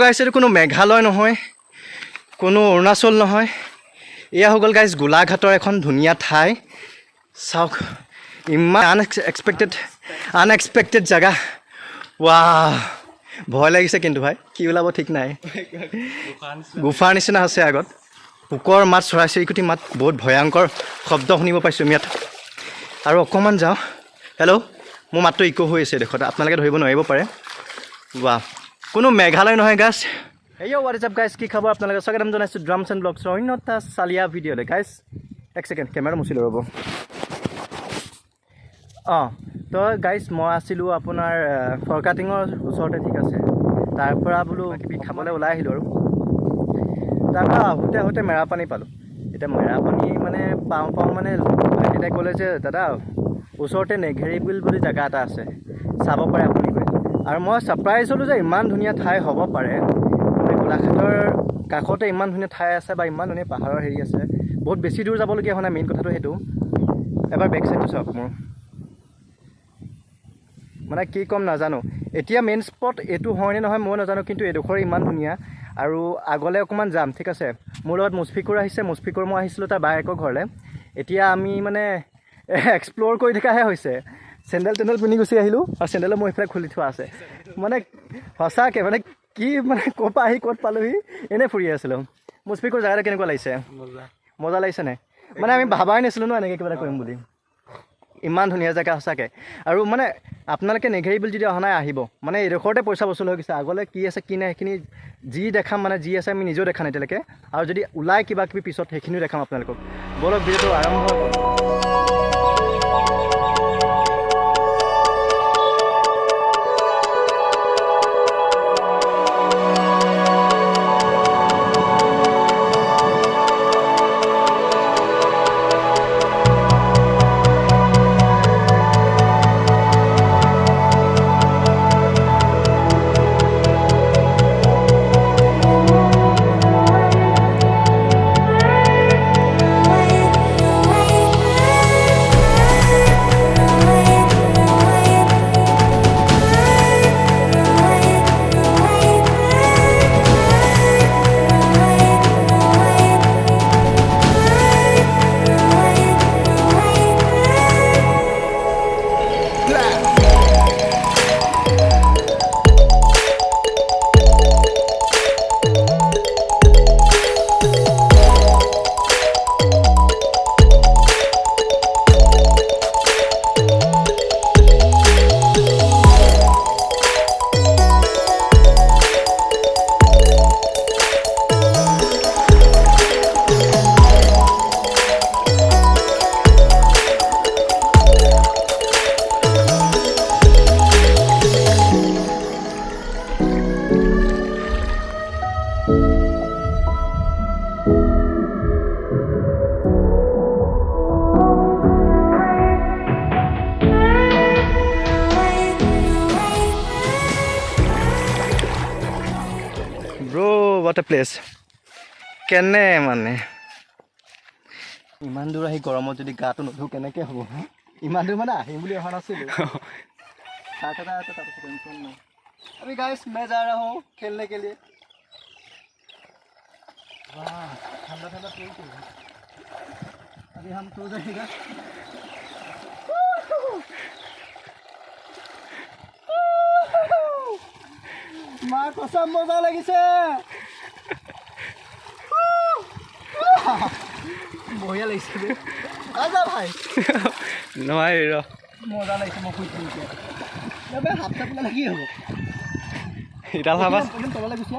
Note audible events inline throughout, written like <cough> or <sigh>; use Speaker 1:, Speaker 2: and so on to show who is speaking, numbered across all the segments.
Speaker 1: গাইছ এইটো কোনো মেঘালয় নহয় কোনো অৰুণাচল নহয়। এয়া হৈ গ'ল গাইজ গোলাঘাটৰ এখন ধুনীয়া ঠাই। চাওক ইমান আন এক্সপেক্টেড আনএক্সপেক্টেড জেগা। ৱা ভয় লাগিছে কিন্তু ভাই কি ওলাব ঠিক নাই। গুফাৰ নিচিনা আছে আগত। পোকৰ মাত চৰাই চিৰিকটি মাত বহুত ভয়ংকৰ শব্দ শুনিব পাইছোঁ ইয়াত। আৰু অকণমান যাওঁ। হেল্ল' মোৰ মাতটো ইক' হৈ আছে দেখত আপোনালোকে ধৰিব নোৱাৰিব পাৰে। বা কোনো মেঘালয় নহয় গাছ হেয়ো ইজ আপ গাইছ কি খবৰ? আপোনালোকে স্বাগতম জনাইছোঁ ড্ৰামছ এণ্ড ব্লগছৰ অন্য এটা চালিয়া ভিডিঅ'লৈ গাইছ এক ছেকেণ্ড কেমেৰা মুচিলোঁ ৰ'ব। অঁ তো গাইজ মই আছিলোঁ আপোনাৰ ফৰকাটিঙৰ ওচৰতে ঠিক আছে। তাৰ পৰা বোলো কিবি খাবলৈ ওলাই আহিলোঁ আৰু। তাৰপৰা আহোঁতে আহোঁতে মেৰাপানী পালোঁ। এতিয়া মেৰাপানী মানে পাওঁ পাওঁ মানে তেতিয়া ক'লে যে দাদা ওচৰতে নেঘেৰি বিল বুলি জেগা এটা আছে। চাব পাৰে আপুনি আৰু মই ছাৰপ্ৰাইজ হ'লোঁ যে ইমান ধুনীয়া ঠাই হ'ব পাৰে। গোলাঘাটৰ কাষতে ইমান ধুনীয়া ঠাই আছে বা ইমান ধুনীয়া পাহাৰৰ হেৰি আছে বহুত বেছি দূৰ যাবলগীয়া হোৱা নাই মেইন কথাটো সেইটো। এবাৰ বেক চাইডটো চাওক মোৰ। মানে কি ক'ম নাজানো। এতিয়া মেইন স্পট এইটো হয়নে নহয় মই নাজানো কিন্তু এইডোখৰ ইমান ধুনীয়া। আৰু আগলৈ অকণমান যাম ঠিক আছে? মোৰ লগত মুচফিকুৰ আহিছে মুচফিকুৰ মই আহিছিলোঁ তাৰ বায়েকৰ ঘৰলৈ। এতিয়া আমি মানে এক্সপ্ল'ৰ কৰি থকাহে হৈছে। চেণ্ডেল টেণ্ডেল পিন্ধি গুচি আহিলোঁ আৰু চেণ্ডেলো মোৰ এইফালে খুলি থোৱা আছে। মানে সঁচাকৈ মানে কি মানে ক'ৰ পৰা আহি ক'ত পালোহি এনেই ফুৰি আছিলোঁ। মুচফিকুৰ জেগাটো কেনেকুৱা লাগিছে? মজা। লাগিছে নাই মানে আমি ভাবাই নাছিলোঁ ন এনেকৈ কিবা এটা কৰিম বুলি। ইমান ধুনীয়া জেগা সঁচাকৈ। আৰু মানে আপোনালোকে নেঘেৰি বিল যদি অহা নাই আহিব। মানে এইডোখৰতে পইচা বচুল হৈ গৈছে। আগলৈ কি আছে কি নাই সেইখিনি যি দেখাম মানে যি আছে আমি নিজেও দেখা নাই এতিয়ালৈকে। আৰু যদি ওলাই কিবা কিবি পিছত সেইখিনিও দেখাম আপোনালোকক। ব'লক ভিডিঅ'টো আৰম্ভ কৰোঁ। ব্ৰ' ৱাট এ প্লেচ কেনে মানে ইমান দূৰ আহি গৰমত যদি গাটো নুধো কেনেকৈ হ'ব হা? ইমান দূৰ মানে আহিম বুলি অহা নাছিলোঁ साथ था तो तब टेंशन नहीं अभी गाइस मैं जा रहा हूँ खेलने के लिए वाह ठंडा ठंडा पेड़ के अभी हम तो जाएगा মাৰ কচম মজা লাগিছে বঢ়িয়া লাগিছে আজা ভাই।
Speaker 2: নোৱাৰি ৰ।
Speaker 1: মজা লাগিছে মই শুই এতিয়া। হাত চাপ হ'ব?
Speaker 2: ইডাল
Speaker 1: একদম তললৈ গুচি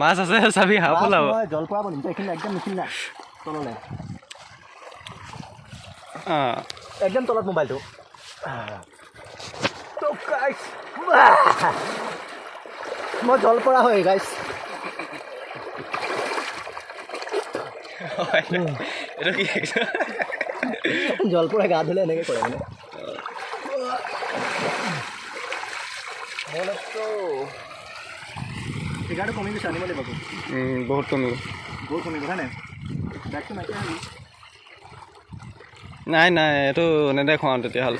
Speaker 2: মাছ আছে চাবি হাফ
Speaker 1: মাছ
Speaker 2: ওলাব
Speaker 1: মই জল বনিম এইখিনি একদম নিখিল না। তললৈ। একদম তলত মোবাইলটো। মই জল পৰা হয় গাইছ
Speaker 2: এইটো কি? <laughs>
Speaker 1: জল পৰা গা ধুলে এনেকৈ কৰে মানে কমি গৈছে আনিব লাগিব
Speaker 2: বহুত কমিব
Speaker 1: বহুত কমি গ'ল হয় নাই বেগটো নাইকিয়া হৈ
Speaker 2: নাই নাই এইটো নেদেখুৱাওঁ তেতিয়াহ'লে।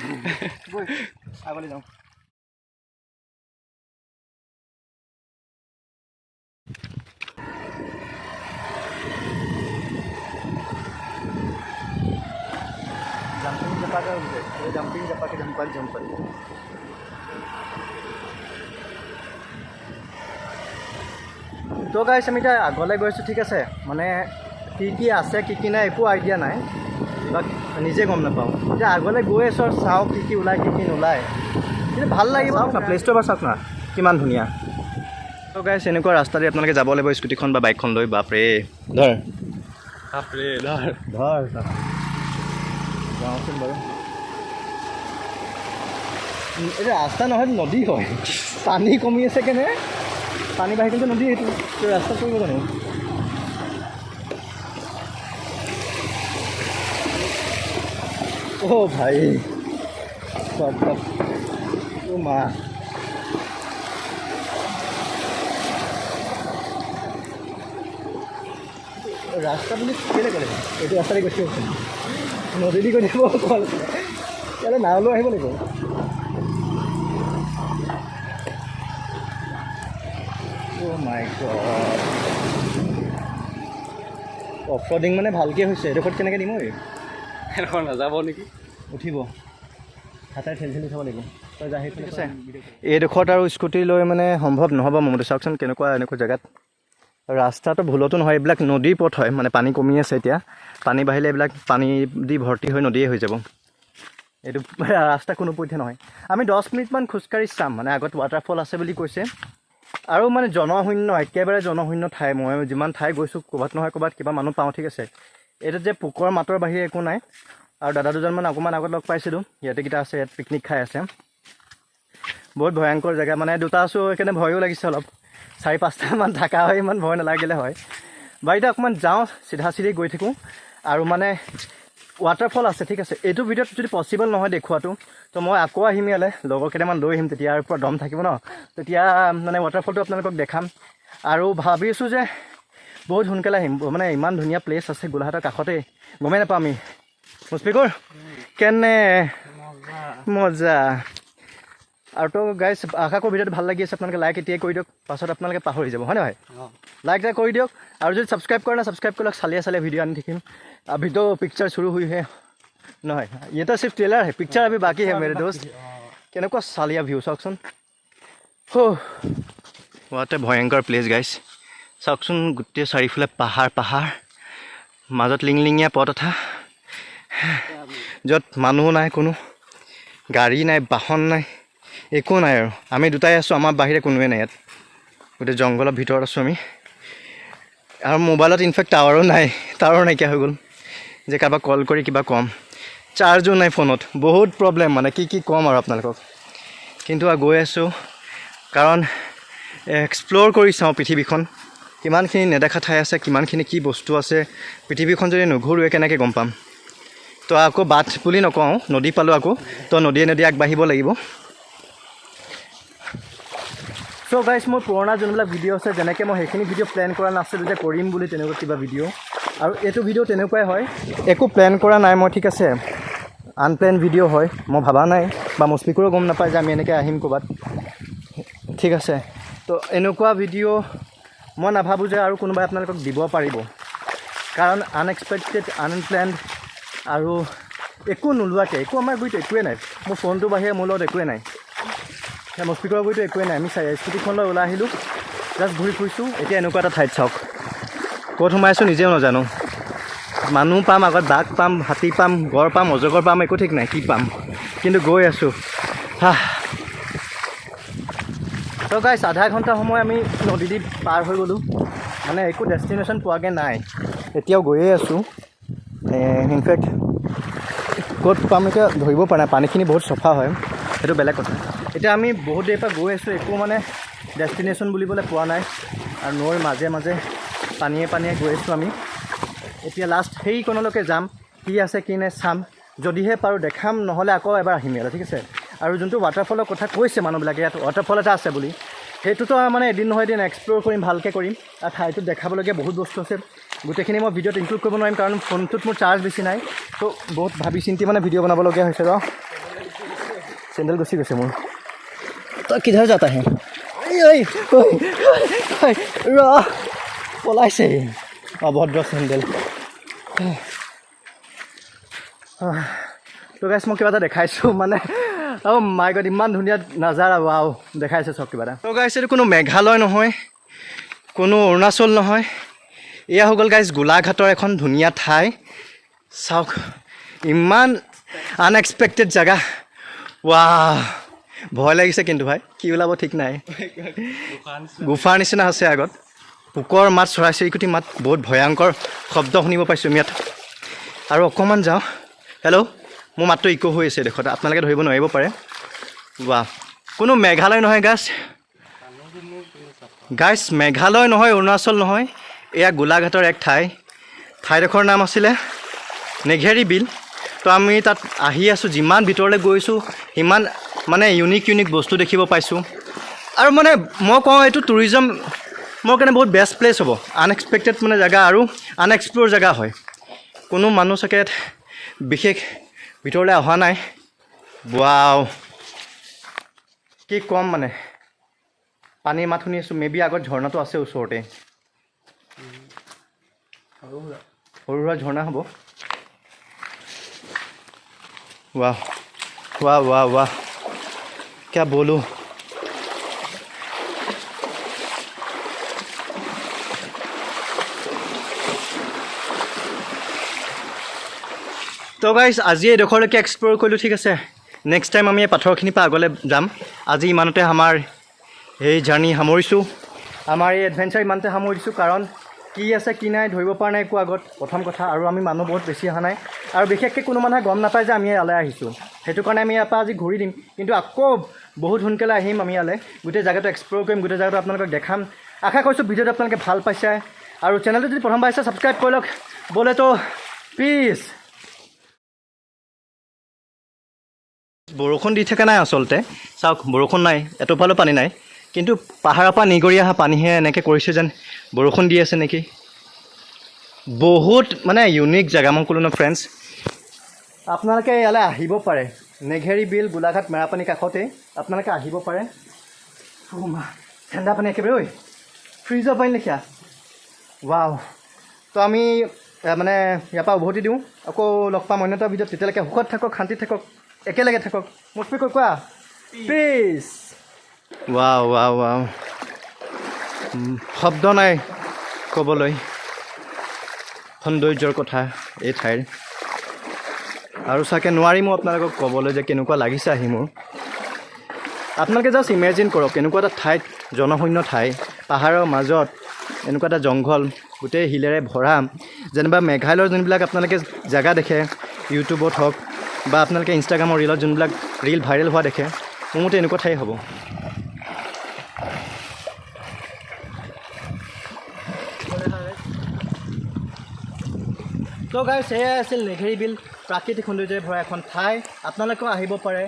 Speaker 1: আগলৈ যাওঁ। డంపింగ్ చెప్పాక ఉంటుంది డంపింగ్ చెప్పాక జంపాలి జంపాలి তো গাইছ আমি এতিয়া আগলৈ গৈছোঁ ঠিক আছে? মানে কি কি আছে কি কি নাই একো আইডিয়া নাই। বা নিজে গম নাপাওঁ। এতিয়া আগলৈ গৈ আছোঁ আৰু চাওঁ কি কি ওলায় কি কি নোলায়। কিন্তু ভালো লাগিব। চাওক না প্লেচটো এবাৰ চাওক না কিমান ধুনীয়া। তো গাইছ এনেকুৱা ৰাস্তাৰে আপোনালোকে যাব লাগিব স্কুটিখন বা বাইকখন লৈ বাপৰে। ধৰ।
Speaker 2: বাপৰে ধৰ
Speaker 1: ধৰ। যাওঁচোন বাৰু এইটো ৰাস্তা নহয়, নদী হয়। পানী কমি আছে কেনে? পানী বাঢ়ি কিন্তু নদী এইটো ৰাস্তা কৰিব জানো? অ' ভাই। অ' মা। ৰাস্তা বুলি কেলৈ ক'লে? এইটো ৰাস্তাৰে গৈছে নদী দি গৈ থাকিব অকল ইয়ালৈ নাও লৈ আহিব লাগিব। অ' মাই অফৰডিং মানে ভালকৈ হৈছে। এইডোখৰত কেনেকৈ দিম ঐ?
Speaker 2: এডোখৰ নাযাব নেকি?
Speaker 1: উঠিব। হাতাই ঠেলি ঠেলি থ'ব লাগিব। তই যাহি এইডোখৰত আৰু স্কুটি লৈ মানে সম্ভৱ নহ'ব। মোৰ চাওকচোন কেনেকুৱা এনেকুৱা জেগাত। ৰাস্তাটো ভুলতো নহয় এইবিলাক নদীৰ পথ হয় মানে পানী কমি আছে এতিয়া। পানী বাঢ়িলে এইবিলাক পানী দি ভৰ্তি হৈ নদীয়ে হৈ যাব। এইটো <laughs> ৰাস্তা কোনো পধ্যে নহয়। আমি দহ মিনিটমান খোজকাঢ়ি চাম মানে আগত ৱাটাৰফল আছে বুলি কৈছে। আৰু মানে জনশূন্য, একেবাৰে জনশূন্য ঠাই, মই যিমান ঠাই গৈছোঁ, ক'ৰবাত নহয়, ক'ৰবাত কিবা মানুহ পাওঁ, ঠিক আছে। এইটোত যে পোকৰ মাতৰ বাহিৰে একো নাই। আৰু দাদা দুজনমান অকণমান আগত লগ পাইছিলোঁ ইয়াতেকেইটা আছে, ইয়াত পিকনিক খাই আছে। বহুত ভয়ংকৰ জেগা মানে দুটা আছোঁ, সেইকাৰণে ভয়ো লাগিছে অলপ। চাৰি পাঁচটামান থাকা হয়, ইমান ভয় নালাগিলে হয়। বাৰীতে অকণমান যাওঁ চিধা চিধি গৈ থাকোঁ। আৰু মানে ৱাটাৰফল আছে, ঠিক আছে। এইটো ভিডিঅ'ত যদি পচিবল নহয় দেখুৱাটো, তো মই আকৌ আহিম ইয়ালৈ। লগৰ কেইটামান লৈ আহিম, তেতিয়া পৰা দম থাকিব ন? তেতিয়া মানে ৱাটাৰফলটো আপোনালোকক দেখাম। আৰু ভাবিছোঁ যে, বহুত সোনকালে আহিম। মানে ইমান ধুনীয়া প্লেচ আছে, গোলাঘাটৰ কাষতেই। গমেই নাপাওঁ আমি। মুস্পিকৰ কেনে? মজা। আৰু তো গাইজ আশা কৰোঁ ভিডিঅ'টো ভালো লাগি আছে আপোনালোকে লাইক এতিয়াই কৰি দিয়ক পাছত আপোনালোকে পাহৰি যাব হয় নহয়? লাইক এটা কৰি দিয়ক আৰু যদি ছাবস্ক্ৰাইব কৰে না ছাবস্ক্ৰাইব কৰক চালিয়ে চালিয়ে ভিডিঅ' আনি থাকিম। ভিডিঅ' পিকচাৰ চুৰু হৈ হে নহয় এটা চিফ ট্ৰেইলাৰ হে পিকচাৰ আমি বাকী হে মেৰে দোস্ত। কেনেকুৱা চালিয়া ভিউ চাওকচোন। হোৱাট এ ভয়ংকৰ প্লেচ গাইজ চাওকচোন গোটেই চাৰিওফালে পাহাৰ পাহাৰ। মাজত লিংলিঙীয়া পথ এটা। য'ত মানুহ নাই কোনো। গাড়ী নাই বাহন নাই। একো নাই আৰু। আমি দুটাই আছোঁ আমাৰ বাহিৰে কোনোৱে নাই ইয়াত। গোটেই জংঘলৰ ভিতৰত আছোঁ আমি। আৰু মোবাইলত ইনফেক্ট টাৱাৰো নাই টাৱাৰো নাইকিয়া হৈ গ'ল। যে কাৰোবাক কল কৰি কিবা ক'ম। চাৰ্জো নাই ফোনত। বহুত প্ৰব্লেম মানে কি কি ক'ম আৰু আপোনালোকক। কিন্তু গৈ আছোঁ কাৰণ এক্সপ্ল'ৰ কৰি চাওঁ পৃথিৱীখন। কিমানখিনি নেদেখা ঠাই আছে কিমানখিনি কি বস্তু আছে পৃথিৱীখন যদি নুঘূৰোৱে কেনেকৈ গম পাম? তো আকৌ বাট বুলি নকওঁ নদী পালোঁ আকৌ। তো নদীয়ে নদীয়ে আগবাঢ়িব লাগিব। চ' গাইছ মোৰ পুৰণা যোনবিলাক ভিডিঅ' আছে, যেনেকৈ মই সেইখিনি ভিডিঅ' প্লেন কৰা নাছিলোঁ যে কৰিম বুলি তেনেকুৱা কিবা ভিডিঅ' আৰু এইটো ভিডিঅ' তেনেকুৱাই হয়। একো প্লেন কৰা নাই, মই ঠিক আছে। আনপ্লেন ভিডিঅ' হয়, মই ভবা নাই। বা মুস্পিকৰো গম নাপায় যে আমি এনেকৈ আহিম ক'ৰবাত। ঠিক আছে। তো, এনেকুৱা ভিডিঅ' মই নাভাবোঁ যে আৰু কোনোবাই আপোনালোকক দিব পাৰিব। কাৰণ আনএক্সপেক্টেড আনপ্লেণ্ড আৰু একো নোলোৱাকৈ, একো আমাৰ গুৰিত একোৱে নাই। মোৰ ফোনটোৰ বাহিৰে, মোৰ লগত একোৱে নাই। এতিয়া মস্পিকৰ গুৰিটো একোৱে নাই। আমি চাই স্কুটিখন লৈ ওলাই আহিলোঁ। জাষ্ট ঘূৰি ফুৰিছোঁ। এতিয়া এনেকুৱা এটা ঠাইত চাওক। ক'ত সোমাইছোঁ নিজেও নাজানো। মানুহ পাম আগত বাঘ পাম হাতী পাম গড় পাম অজগৰ পাম একো ঠিক নাই কি পাম। কিন্তু গৈ আছোঁ। হাহ। গাইছ আধা ঘণ্টা সময় আমি নদী দি পাৰ হৈ গ'লোঁ। মানে একো ডেষ্টিনেশ্যন পোৱাগৈ নাই। এতিয়াও গৈয়ে আছোঁ। ইনফেক্ট ক'ত পাম এতিয়া ধৰিব পৰা নাই। পানীখিনি বহুত চফা হয়। সেইটো বেলেগ কথা। এতিয়া আমি বহুত দেৰিৰ পৰা গৈ আছোঁ, একো মানে ডেষ্টিনেশ্যন বুলিবলৈ পোৱা নাই। আৰু নৈৰ মাজে মাজে পানীয়ে পানীয়ে গৈ আছোঁ আমি। এতিয়া লাষ্ট সেইকণলৈকে যাম, কি আছে, কি নাই চাম। যদিহে পাৰোঁ, দেখাম, নহ'লে আকৌ এবাৰ আহিম ইয়ালৈ, ঠিক আছে? আৰু যোনটো ৱাটাৰফলৰ কথা কৈছে মানুহবিলাকে, ইয়াত ৱাটাৰফল এটা আছে বুলি, সেইটোতো মানে এদিন নহয় এদিন এক্সপ্ল'ৰ কৰিম, ভালকৈ কৰিম। আৰু ঠাইটোত দেখাবলগীয়া বহুত বস্তু আছে। গোটেইখিনি মই ভিডিঅ'ত ইনক্লুড কৰিব নোৱাৰিম, কাৰণ ফোনটোত মোৰ চাৰ্জ বেছি নাই। ত' বহুত ভাবি চিন্তি মানে ভিডিঅ' বনাবলগীয়া হৈছে, ৰ। চেণ্ডেল গুচি গৈছে মোৰ। ঐ ঐ ঐ, ৰ, পলাইছে। অভদ্ৰ চেণ্ডেল। তো গাইছ মই কিবা এটা দেখাইছোঁ মানে অঁ মাই গড ইমান ধুনীয়া নাজাৰা ৱাও দেখাইছে চব কিবা এটা। তো গাইছ এইটো কোনো মেঘালয় নহয়, কোনো অৰুণাচল নহয়। এয়া হৈ গ'ল গাইজ গোলাঘাটৰ এখন ধুনীয়া ঠাই। চাওক, ইমান আনএক্সপেক্টেড জেগা। ৱা ভয় লাগিছে কিন্তু ভাই কি ওলাব ঠিক নাই। গুফাৰ নিচিনা আছে আগত। পোকৰ মাত চৰাই চিৰিকটি মাত বহুত ভয়ংকৰ শব্দ শুনিব পাইছোঁ ইয়াত। আৰু অকণমান যাওঁ। হেল্ল' মোৰ মাতটো ইক' হৈ আছে দেখত আপোনালোকে ধৰিব নোৱাৰিব পাৰে। ৱা কোনো মেঘালয় নহয় গাছ গাইছ মেঘালয় নহয় অৰুণাচল নহয়। এয়া গোলাঘাটৰ এক ঠাই। ঠাইডোখৰ নাম আছিলে নেঘেৰি বিল। তো আমি তাত আহি আছোঁ যিমান ভিতৰলৈ গৈছোঁ সিমান মানে ইউনিক ইউনিক বস্তু দেখিব পাইছোঁ। আৰু মানে মই কওঁ এইটো টুৰিজম মোৰ কাৰণে বহুত বেষ্ট প্লেচ হ'ব। আনএক্সপেক্টেড মানে জেগা আৰু আনএক্সপ্ল'ৰ জেগা হয়। কোনো মানুহ চাগে বিশেষ ভিতৰলৈ অহা নাই। ৱাও কি ক'ম মানে? পানীৰ মাত শুনি আছোঁ। মে বি আগত ঝৰ্ণাটো আছে ওচৰতে। সৰু সুৰা ঝৰ্ণা হ'ব। ৱাহ ৱাহ ৱাহ ৱাহ क्या बोलूँ তো গাইজ আজি এইডোখৰলৈকে এক্সপ্ল'ৰ কৰিলোঁ ঠিক আছে নেক্সট টাইম আমি এই পাথৰখিনিৰ পৰা আগলৈ যাম আজি ইমানতে আমাৰ এই জাৰ্ণি সামৰিছোঁ আমাৰ এই এডভেঞ্চাৰ ইমানতে সামৰিছোঁ কাৰণ কি আছে কি নাই ধৰিব পৰা নাই একো আগত প্ৰথম কথা আৰু আমি মানুহ বহুত বেছি অহা নাই আৰু বিশেষকৈ কোনো মানুহে গম নাপায় যে আমি ইয়ালৈ আহিছোঁ সেইটো কাৰণে আমি ইয়াৰ পৰা আজি ঘূৰি দিম কিন্তু আকৌ বহুত সোনকালে আহিম আমি ইয়ালৈ। গোটেই জেগাটো এক্সপ্ল'ৰ কৰিম, গোটেই জেগাটো আপোনালোকক দেখাম। আশা কৰিছোঁ ভিডিঅ'টো আপোনালোকে ভালো পাইছে। আৰু চেনেলটো যদি প্ৰথমবাৰ আহিছে ছাবস্ক্ৰাইব কৰি লওক। বোলেতো পিছ বৰষুণ দি থকা নাই আচলতে। চাওক, বৰষুণ নাই এটোপালো পানী নাই। কিন্তু পাহাৰৰ পৰা নিগৰি অহা পানীহে এনেকৈ কৰিছে যেন বৰষুণ দি আছে নেকি। বহুত মানে ইউনিক জেগা, মই ক'লোঁ ন ফ্ৰেণ্ডছ আপোনালোকে ইয়ালৈ আহিব পাৰে। নেঘেৰি বিল গোলাঘাট মেৰাপানী কাষতেই আপোনালোকে আহিব পাৰে। মা ঠাণ্ডা পানী একেবাৰে ঐ ফ্ৰিজৰ পানী লেখীয়া। ৱাও তো আমি মানে ইয়াৰ পৰা উভতি দিওঁ। আকৌ লগ পাম অন্য এটা ভিডিঅ'ত। তেতিয়ালৈকে সুখত থাকক শান্তিত থাকক একেলগে থাকক। মুচপিকৈ কোৱা। পিছ ৱাও ৱাও ৱাও। শব্দ নাই ক'বলৈ। সৌন্দৰ্যৰ কথা এই ঠাইৰ। আৰু চাগে নোৱাৰিমো আপোনালোকক ক'বলৈ যে কেনেকুৱা লাগিছে আহি মোৰ। আপোনালোকে জাষ্ট ইমেজিন কৰক এনেকুৱা এটা ঠাইত, জনশূন্য ঠাই, পাহাৰৰ মাজত, এনেকুৱা এটা জংঘল, গোটেই শিলেৰে ভৰা, যেনিবা মেঘালয়ৰ যোনবিলাক আপোনালোকে জেগা দেখে ইউটিউবত হওক, বা আপোনালোকে ইনষ্টাগ্ৰামৰ ৰিলত যোনবিলাক ৰিল ভাইৰেল হোৱা দেখে, মোৰ মতে এনেকুৱা ঠাই হ'ব। তো গাইছ সেয়াই আছিল নেঘেৰি বিল। প্ৰাকৃতিক সৌন্দৰ্যৰে ভৰা এখন ঠাই আপোনালোকেও আহিব পাৰে।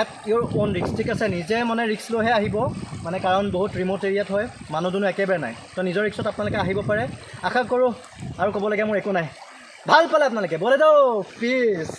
Speaker 1: এট ইয়'ৰ অ'ন ৰিক্স ঠিক আছে, নিজে মানে ৰিক্স লৈহে আহিব মানে কাৰণ বহুত ৰিম'ট এৰিয়াত হয় মানুহ দুনুহ একেবাৰে নাই। তো নিজৰ ৰিক্সত আপোনালোকে আহিব পাৰে। আশা কৰোঁ আৰু ক'বলগীয়া মোৰ একো নাই। ভালো পালে আপোনালোকে। বলে দৌ পিছ